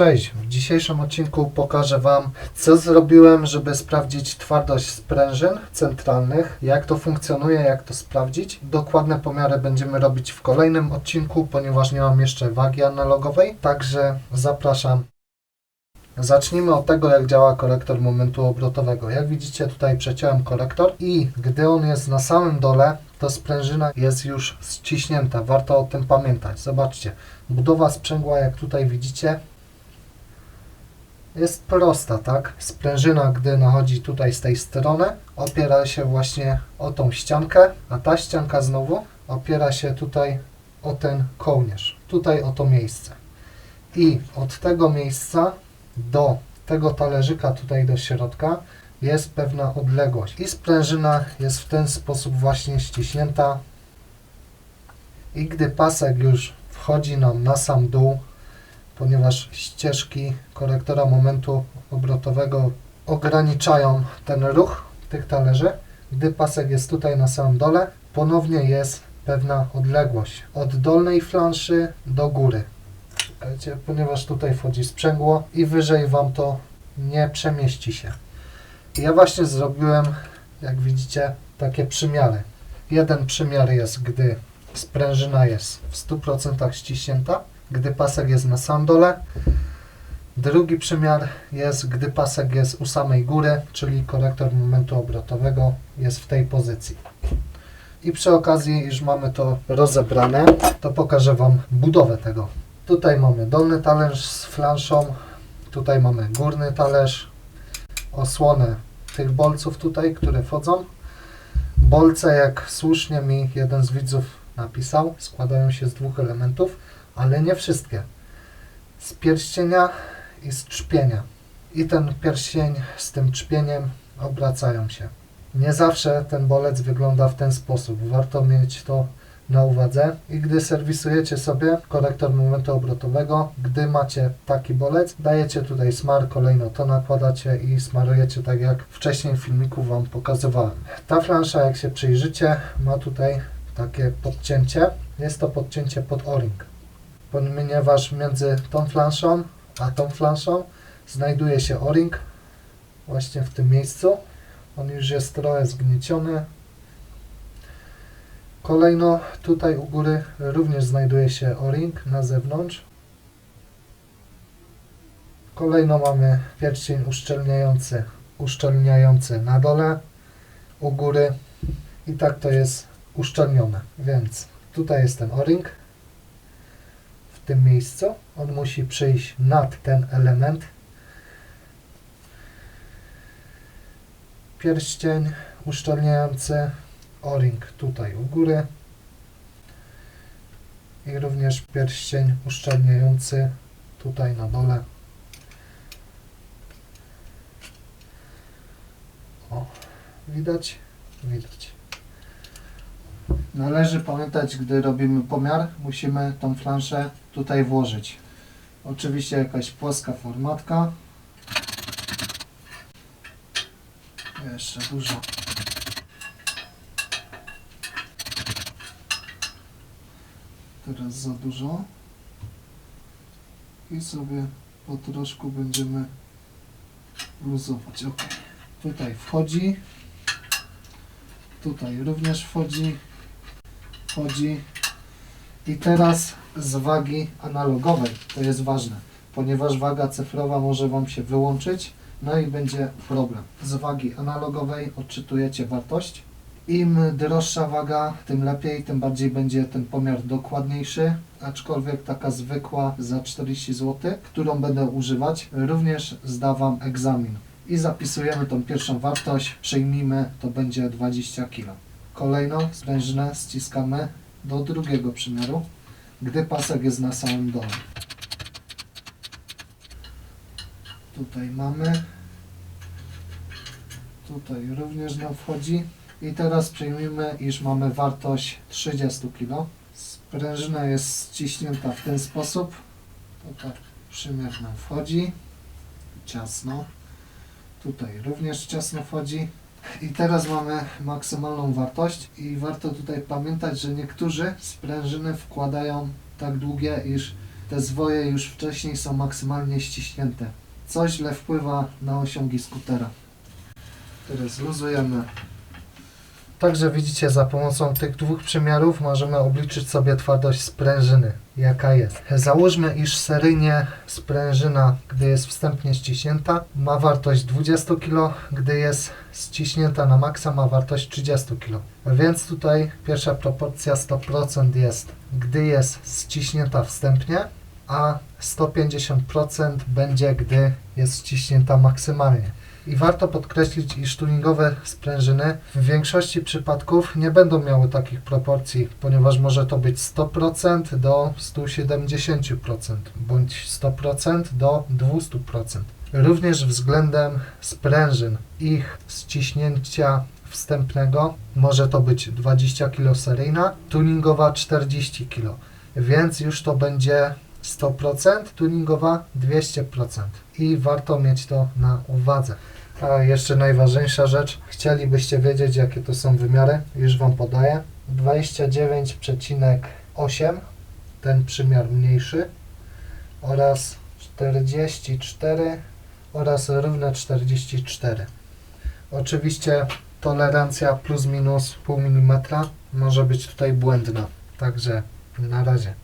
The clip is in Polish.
Cześć, w dzisiejszym odcinku pokażę Wam, co zrobiłem, żeby sprawdzić twardość sprężyn centralnych, jak to funkcjonuje, jak to sprawdzić. Dokładne pomiary będziemy robić w kolejnym odcinku, ponieważ nie mam jeszcze wagi analogowej, także zapraszam. Zacznijmy od tego, jak działa korektor momentu obrotowego. Jak widzicie, tutaj przeciąłem korektor i gdy on jest na samym dole, to sprężyna jest już ściśnięta. Warto o tym pamiętać. Zobaczcie, budowa sprzęgła, jak tutaj widzicie, jest prosta, tak? Sprężyna, gdy nachodzi tutaj z tej strony, opiera się właśnie o tą ściankę, a ta ścianka znowu opiera się tutaj o ten kołnierz, tutaj o to miejsce. I od tego miejsca do tego talerzyka tutaj do środka jest pewna odległość. I sprężyna jest w ten sposób właśnie ściśnięta. I gdy pasek już wchodzi nam na sam dół, ponieważ ścieżki korektora momentu obrotowego ograniczają ten ruch tych talerzy. Gdy pasek jest tutaj na samym dole, ponownie jest pewna odległość od dolnej flanszy do góry. Ponieważ tutaj wchodzi sprzęgło i wyżej Wam to nie przemieści się. Ja właśnie zrobiłem, jak widzicie, takie przymiary. Jeden przymiar jest, gdy sprężyna jest w 100% ściśnięta, gdy pasek jest na sam dole. Drugi przymiar jest, gdy pasek jest u samej góry, czyli korektor momentu obrotowego jest w tej pozycji. I przy okazji, już mamy to rozebrane, to pokażę Wam budowę tego. Tutaj mamy dolny talerz z flanszą, tutaj mamy górny talerz, osłonę tych bolców tutaj, które wchodzą. Bolce, jak słusznie mi jeden z widzów napisał, składają się z dwóch elementów, ale nie wszystkie. Z pierścienia i z trzpienia. I ten pierścień z tym trzpieniem obracają się. Nie zawsze ten bolec wygląda w ten sposób. Warto mieć to na uwadze. I gdy serwisujecie sobie korektor momentu obrotowego, gdy macie taki bolec, dajecie tutaj smar, kolejno to nakładacie i smarujecie tak jak wcześniej w filmiku Wam pokazywałem. Ta flansza, jak się przyjrzycie, ma tutaj takie podcięcie. Jest to podcięcie pod o-ring ponieważ między tą flanszą a tą flanszą znajduje się o-ring właśnie w tym miejscu. On już jest trochę zgnieciony. Kolejno tutaj u góry również znajduje się o-ring na zewnątrz. Kolejno mamy pierścień uszczelniający, uszczelniający na dole, u góry i tak to jest uszczelnione. Więc tutaj jest ten o-ring tym miejscu. On musi przyjść nad ten element. Pierścień uszczelniający, o-ring tutaj u góry i również pierścień uszczelniający tutaj na dole. O, widać? Widać. Należy pamiętać, gdy robimy pomiar, musimy tą flanszę tutaj włożyć. Oczywiście jakaś płaska formatka. Jeszcze dużo. Teraz za dużo. I sobie po troszku będziemy luzować. Ok. Tutaj wchodzi. Tutaj również wchodzi wchodzi. I teraz z wagi analogowej, to jest ważne, ponieważ waga cyfrowa może Wam się wyłączyć, no i będzie problem. Z wagi analogowej odczytujecie wartość. Im droższa waga, tym lepiej, tym bardziej będzie ten pomiar dokładniejszy, aczkolwiek taka zwykła za 40 zł, którą będę używać, również zdawam egzamin. I zapisujemy tą pierwszą wartość, przyjmijmy, to będzie 20 kg. Kolejną sprężynę ściskamy do drugiego przymiaru, gdy pasek jest na samym dole. Tutaj mamy. Tutaj również nam wchodzi. I teraz przyjmijmy, iż mamy wartość 30 kg. Sprężyna jest ściśnięta w ten sposób. Tutaj przymiar nam wchodzi. Ciasno. Tutaj również ciasno wchodzi. I teraz mamy maksymalną wartość i warto tutaj pamiętać, że niektórzy sprężyny wkładają tak długie, iż te zwoje już wcześniej są maksymalnie ściśnięte. Co źle wpływa na osiągi skutera. Które zluzujemy. Także widzicie, za pomocą tych dwóch przymiarów możemy obliczyć sobie twardość sprężyny, jaka jest. Załóżmy, iż seryjnie sprężyna, gdy jest wstępnie ściśnięta, ma wartość 20 kg, gdy jest ściśnięta na maksa, ma wartość 30 kg. Więc tutaj pierwsza proporcja 100% jest, gdy jest ściśnięta wstępnie, a 150% będzie, gdy jest ściśnięta maksymalnie. I warto podkreślić, iż tuningowe sprężyny w większości przypadków nie będą miały takich proporcji, ponieważ może to być 100% do 170% bądź 100% do 200%. Również względem sprężyn, ich ściśnięcia wstępnego może to być 20 kg seryjna, tuningowa 40 kg, więc już to będzie 100%, tuningowa 200% i warto mieć to na uwadze. A jeszcze najważniejsza rzecz, chcielibyście wiedzieć jakie to są wymiary, już Wam podaję. 29,8 ten przymiar mniejszy oraz 44 oraz równe 44. Oczywiście tolerancja plus minus pół milimetra może być tutaj błędna, także na razie.